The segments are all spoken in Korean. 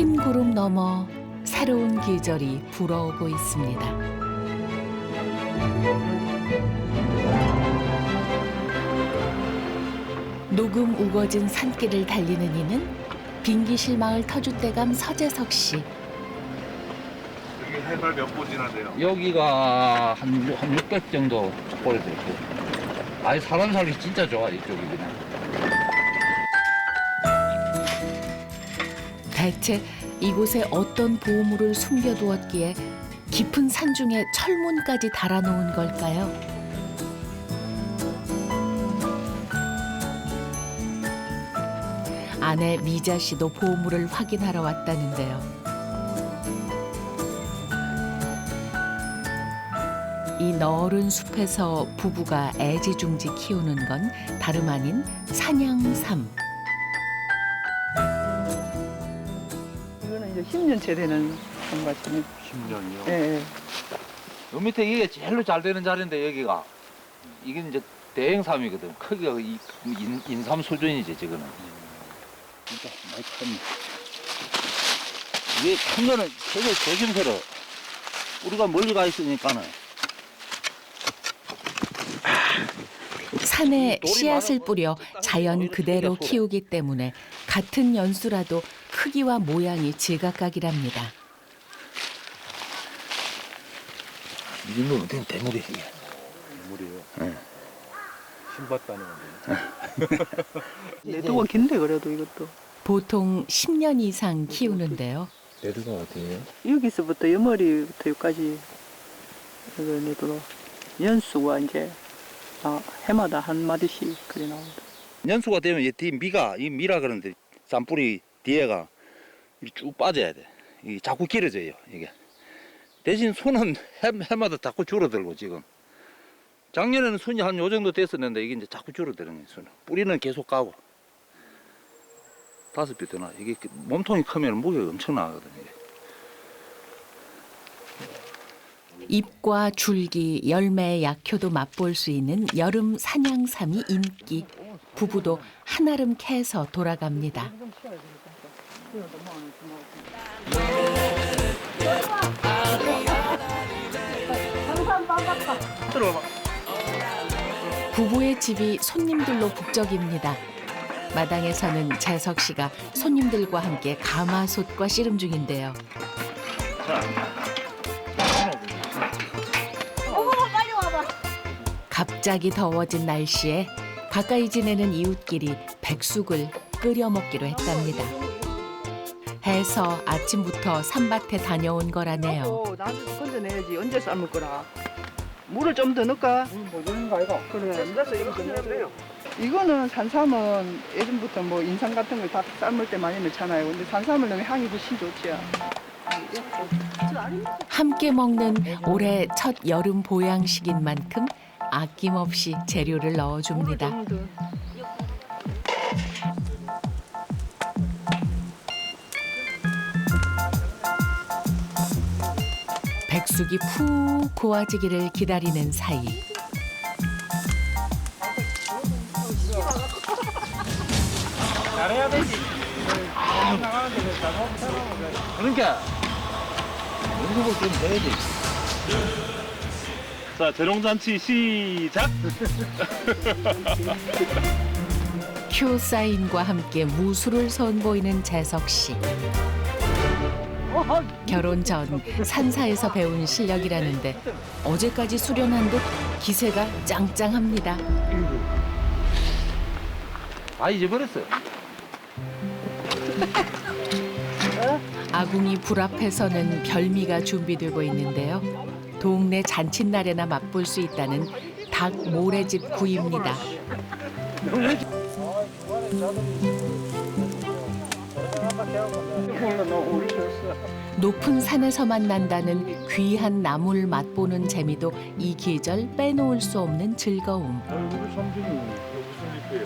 흰 구름 너머 새로운 계절이 불어오고 있습니다. 녹음 우거진 산길을 달리는 이는 빙기실 마을 터줏대감 서재석 씨. 여기 해발 몇 보지나 돼요? 여기가 한, 한 600 정도 족벌이 되고. 아니, 사람 살기 진짜 좋아, 이쪽이 그냥. 대체 이곳에 어떤 보물을 숨겨두었기에 깊은 산중에 철문까지 달아놓은 걸까요? 아내 미자 씨도 보물을 확인하러 왔다는데요. 이 너른 숲에서 부부가 애지중지 키우는 건 다름 아닌 산양삼. 10년째 되는 건가지네. 10년이요. 예, 예. 요 밑에 이게 제일로 잘 되는 자리인데, 여기가. 이게 이제 대행삼이거든. 크기가 이, 인, 인삼 수준이지, 지금은. 진짜 많이 큽니다. 이게 큰 거는 되게 조심스러워. 우리가 멀리 가 있으니까는. 산에 돌이 씨앗을 뿌려 자연 그대로. 키우기 때문에 같은 연수라도 크기와 모양이 제각각이랍니다. 이 정도면 되면 대물이야, 이게. 물이에요. 네. 신봤다는 건데. 내두가 긴데 그래도 이것도. 보통 10년 이상 키우는데요. 레드가 어디예요? 여기서부터 옆머리부터 여기까지 이거 내두로 연수가 이제 아, 해마다 한 마디씩 그래 나온다. 연수가 되면 이뒤 미가 이 미라 그러는데 쌈뿌리 뒤에가 이쭉 빠져야 돼. 이게 자꾸 길어져요 이게. 대신 손은 해, 해마다 자꾸 줄어들고 지금. 작년에는 순이 한 요 정도 됐었는데 이게 이제 자꾸 줄어드는 거예요 순은. 뿌리는 계속 가고. 다섯 배 되나 이게 그 몸통이 크면 무게가 엄청 나거든요. 이게. 잎과 줄기, 열매의 약효도 맛볼 수 있는 여름 산양삼이 인기. 부부도 한아름 캐서 돌아갑니다. 부부의 집이 손님들로 북적입니다. 마당에서는 재석 씨가 손님들과 함께 가마솥과 씨름 중인데요. 갑자기 더워진 날씨에 가까이 지내는 이웃끼리 백숙을 끓여 먹기로 했답니다. 해서 아침부터 산밭에 다녀온 거라네요. 어, 나도 건져내야지. 언제 삶을 거라. 물을 좀 더 넣을까? 뭐 넣는 거 아이가? 그래. 앉아서 이거 건져내요. 이거는 산삼은 예전부터 뭐 인삼 같은 걸 다 삶을 때 많이 넣잖아요. 근데 산삼을 넣으면 향이 훨씬 좋지요. 함께 먹는 올해 첫 여름 보양식인 만큼 아낌없이 재료를 넣어줍니다. 백숙이 푹 고와지기를 기다리는 사이 잘해야 되지. 그러니까 연습을 좀 해야지. 자, 재롱잔치 시작. 큐 사인과 함께 무술을 선보이는 재석 씨. 결혼 전 산사에서 배운 실력이라는데 어제까지 수련한 듯 기세가 짱짱합니다. 다 잊어버렸어요. 아궁이 불 앞에서는 별미가 준비되고 있는데요. 동네 잔칫날에나 맛볼 수 있다는 닭 모래집 구이입니다. 높은 산에서 만 난다는 귀한 나물 맛보는 재미도 이 계절 빼놓을 수 없는 즐거움. 얼굴 섬기는 무슨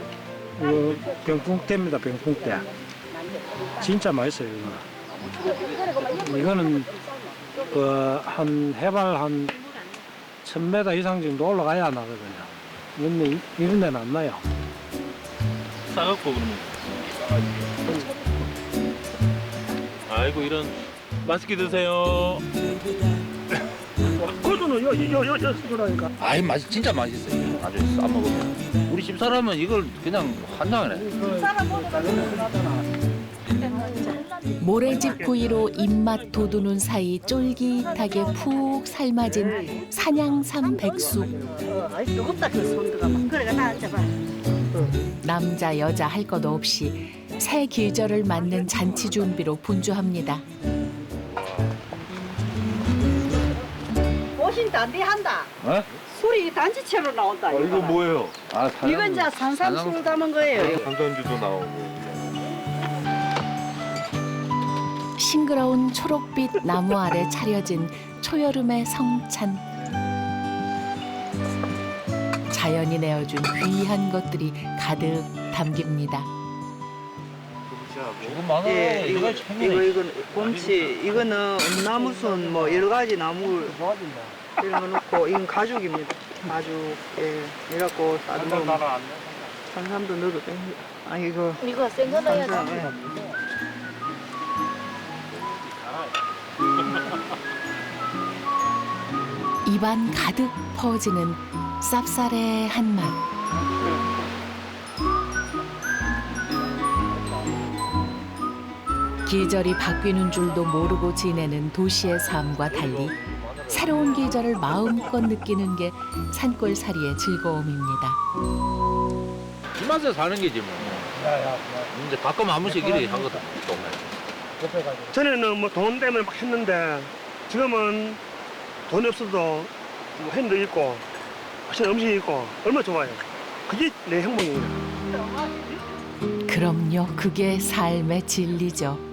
잎이에요? 이거 병풍대입니다, 병풍대. 진짜 맛있어요, 이거. 이거는 그한 해발 한 1000m 이상 정도 올라가야 나거든요. 근데 이런 데는 안 나요. 싸갖고 그러면. 아이고 이런 맛있게 드세요. 그거는 여 여여 쓰라니까. 아이 맛이 진짜 맛있어요. 아주 싸 먹으면. 우리 집 사람은 이걸 그냥 해. 모래집 구이로 입맛 돋우는 사이 쫄깃하게 푹 삶아진 산양삼 백숙. 뜨겁다 그 손드가 막 그래가 나 남자 여자 할 것 없이 새 계절을 맞는 잔치 준비로 분주합니다. 오신 단디 한다 어? 술이 단지채로 나온다 어, 이거 뭐예요? 아, 사장- 이건 이제 산삼술 담은 거예요 강전주도 나오고. 싱그러운 초록빛 나무 아래 차려진 초여름의 성찬. 자연이 내어준 귀한 것들이 가득 담깁니다. 조금 많아. 예, 이거 이거 이거 이건 곰치, 이거는 엄나무순 뭐 여러 가지 나물 이런 거 넣고 이건 가죽입니다. 가죽 예, 이래갖고 싸먹으면 산삼도 넣어도 돼. 아 이거 이거 센거 넣어야 산삼. 돼 예. 입안 가득 퍼지는 쌉싸래한 맛. 계절이 바뀌는 줄도 모르고 지내는 도시의 삶과 달리 새로운 계절을 마음껏 느끼는 게 산골살이의 즐거움입니다. 이 맛에 사는 게지 뭐. 이제 가끔 한 번씩 이래 하거든. 동네. 전에는 뭐 돈 때문에 막 했는데 지금은 돈이 없어도 뭐 핸드 있고 맛있는 음식이 있고 얼마나 좋아요. 그게 내 행복입니다. 그럼요, 그게 삶의 진리죠.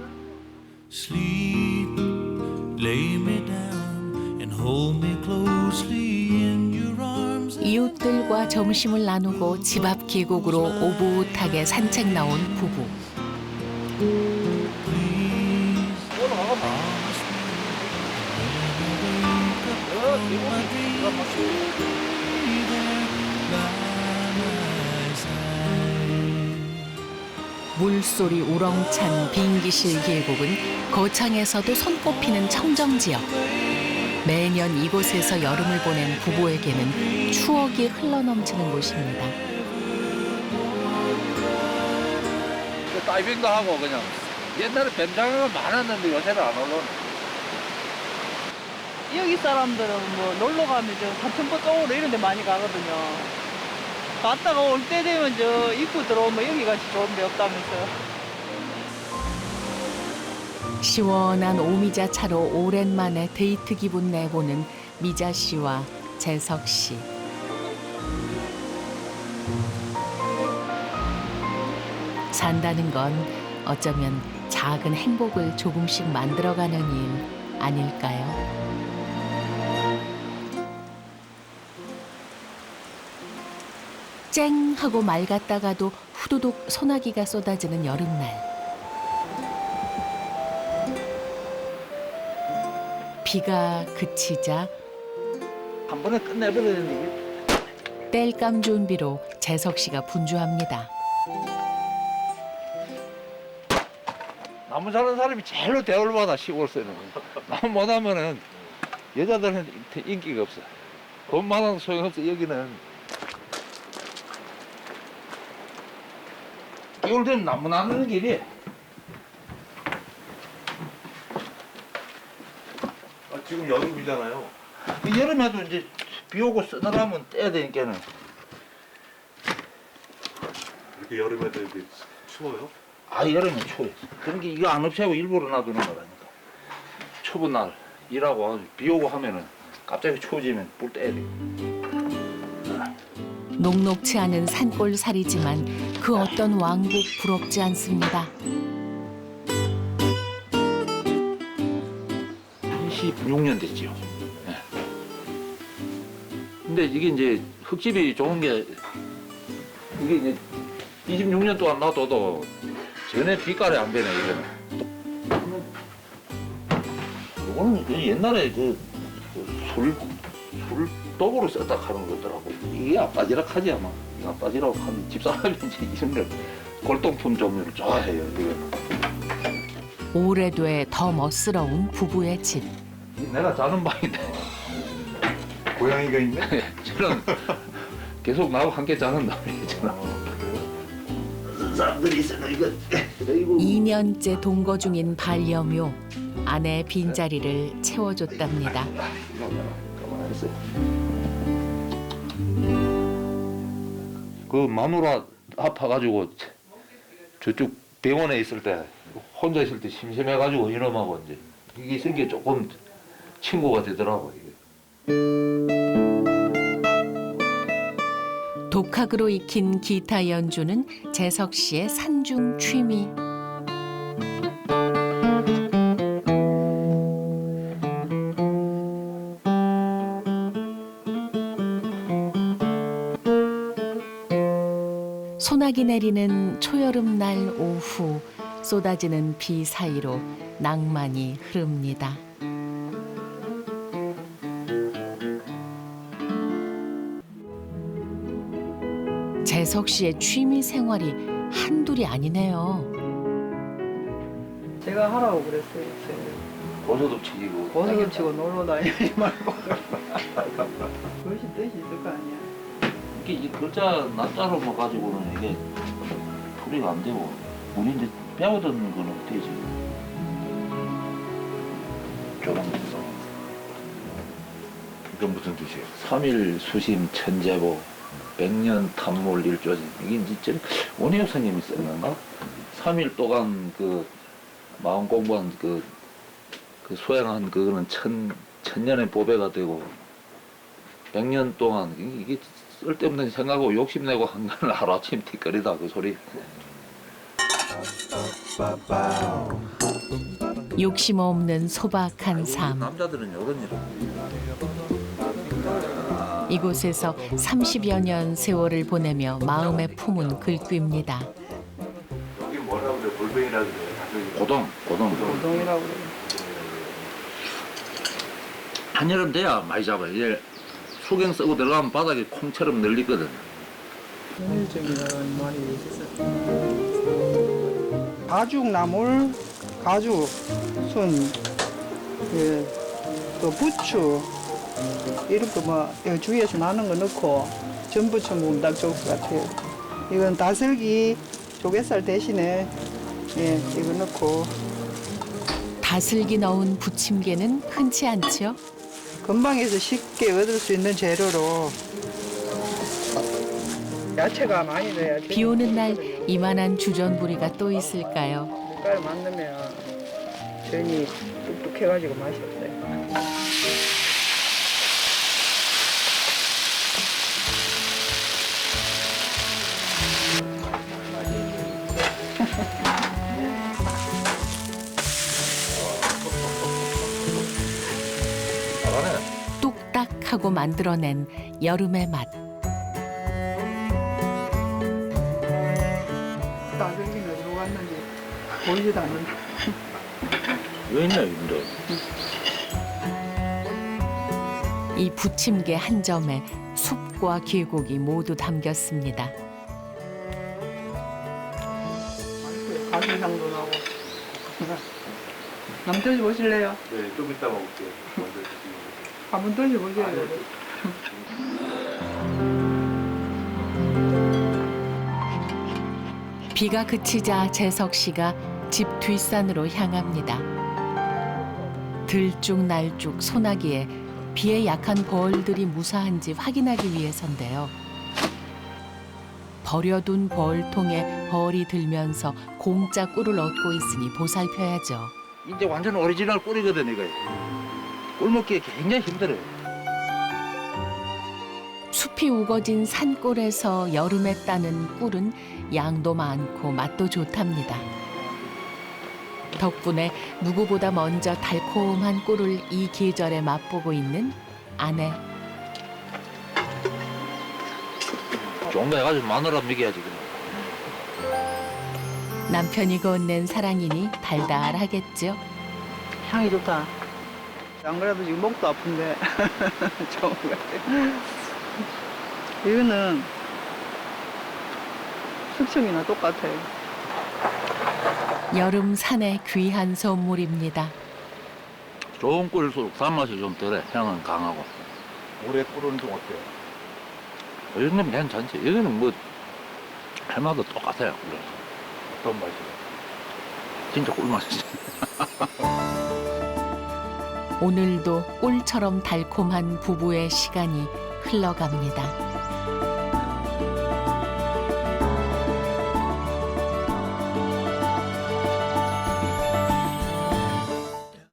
Sleep, lay me down and hold me closely in your arms. 이웃들과 점심을 나누고 집 앞 계곡으로 오붓하게 산책 나온 부부. Please promise me when I wake up from my dreams, 물소리 우렁찬 빙기실 계곡은 거창에서도 손꼽히는 청정지역. 매년 이곳에서 여름을 보낸 부부에게는 추억이 흘러넘치는 곳입니다. 그 다이빙도 하고 그냥 옛날에 뱀장어가 많았는데 요새는 안 올라오네. 여기 사람들은 뭐 놀러 가면 저 사천포 쪽으로 이런 데 많이 가거든요. 갔다가 올 때 되면 저 입구 들어오면 여기 같이 좋은 데 없다면서요. 시원한 오미자 차로 오랜만에 데이트 기분 내보는 미자 씨와 재석 씨. 산다는 건 어쩌면 작은 행복을 조금씩 만들어가는 일 아닐까요? 쨍 하고 맑았다가도 후두둑 소나기가 쏟아지는 여름날. 비가 그치자 한 번에 끝내버리는 땔감 준비로 재석 씨가 분주합니다. 나무 사는 사람이 제일로 대우를 받아 시골 쓰는 거. 나무 못하면은 여자들한테 인기가 없어. 돈 많아도 소용없어 여기는. 겨울 되면 나무 나누는 길이. 아, 지금 여름이잖아요. 그 여름에도 이제 비 오고 서늘하면 떼야 되니까는 이렇게 여름에도 이렇게 추워요? 아 여름에 추워요. 그런 게 이거 안 없애고 일부러 놔두는 거라니까. 추운 날 일하고 비 오고 하면은 갑자기 추워지면 불 떼야 돼. 녹록치 않은 산골살이지만 그 어떤 왕국 부럽지 않습니다. 26년 됐지요. 예. 근데 이게 이제 흙집이 좋은 게 이게 이제 26년 동안 놔둬도 전에 빛깔이 안 변해 이거는. 이거는 그 옛날에 그 술 술독으로 썼다 하는 거더라고. 이게 아빠지락 하지 아마. 이거 아빠지락 하는 집사람이 이제 이런 걸 골동품 종류를 좋아해요. 이거는. 오래돼 더 멋스러운 부부의 집. 내가 자는 방인데 고양이가 있네? 저는 계속 나하고 함께 자는 남이잖아. 사람들이 있어요 이거. 이거 2년째 동거 중인 반려묘. 아내 빈자리를 채워줬답니다. 그 마누라 아파가지고 저쪽 병원에 있을 때 혼자 있을 때 심심해가지고 이놈하고 이제 이게 게 조금 친구가 되더라고 이게. 독학으로 익힌 기타 연주는 재석 씨의 산중 취미. 소나기 내리는 초여름 날 오후 쏟아지는 비 사이로 낭만이 흐릅니다. 재석 씨의 취미 생활이 한둘이 아니네요. 제가 하라고 그랬어요. 고소도 치고 고소금 치고 놀러 다니지 말고. 그것이 뜻이 있을 거 아니야. 이게 이 글자 낮자로 뭐 가지고는 이게 풀이가 안 되고 우리 이제 배우던 거는 되지. 조금 이건 무슨 뜻이에요? 삼일 수심 천재보 백년 탐몰 일조지 이게 진짜 원희엽 선생님이 썼는가? 삼일 동안 그 마음 공부한 그, 그 소양한 그거는 천, 천년의 보배가 되고 백년 동안 이- 이게 쓸데없는 생각하고 욕심내고 한 거는 하루아침 티끌이다 그 소리 욕심 없는 소박한 삶. 남자들은 이런 일 이곳에서 30여 년 세월을 보내며 마음에 품은 글귀입니다. 여기 뭐라 그래? 골뱅이라 그래. 고동 고동 고동이라고 그래. 한여름 돼야 많이 잡아요 이제 수경 쓰고 들어가면 바닥에 콩처럼 늘리거든 현일증이라는 말이 있어. 가죽 나물, 가죽, 순, 예, 또 부추 이런 거뭐 주위에서 나는 거 넣고 딱 좋을 것 같아요. 이건 다슬기 조갯살 대신에 예, 이거 넣고 다슬기 넣은 부침개는 흔치 않죠. 건방에서 쉽게 얻을 수 있는 재료로 야채가 많이 넣어야지. 비 오는 날 이만한 주전부리가 또 있을까요? 밀가루 만들면 전이 뚝뚝해가지고 맛이 없어요. 만들어낸 여름의 맛. 다슬기는 어디로 갔는지 보이지도 않는다. 왜 있냐 이분들 이 부침개 한 점에 숲과 계곡이 모두 담겼습니다. 가슴 향도 나고. 남 드셔보실래요? 네, 좀 이따 먹을게요. 먼저. 한번 드셔보세요. 비가 그치자 재석 씨가 집 뒷산으로 향합니다. 들쭉날쭉 소나기에 비에 약한 벌들이 무사한지 확인하기 위해서인데요. 버려둔 벌통에 벌이 들면서 공짜 꿀을 얻고 있으니 보살펴야죠. 이제 완전 오리지널 꿀이거든 이거 꿀 먹기 굉장히 힘들어요 숲이 우거진 산골에서 여름에 따는 꿀은 양도 많고 맛도 좋답니다. 덕분에 누구보다 먼저 달콤한 꿀을 이 계절에 맛보고 있는 아내. 거 해가지고 마누라 먹여야지 그냥 남편이 건넨 사랑이니 달달하겠죠. 향이 좋다. 안 그래도 지금 목도 아픈데 좋은 것 같아. 이거는 숙성이나 똑같아요. 여름 산의 귀한 선물입니다. 좋은 꿀수록 단맛이 좀 덜해. 향은 강하고. 올해 꿀은 좀 어때요? 여기는 괜찮지. 여기는 뭐 해마다 똑같아요. 그래서 어떤 맛이에요? 진짜 꿀맛이지. 오늘도 꿀처럼 달콤한 부부의 시간이 흘러갑니다.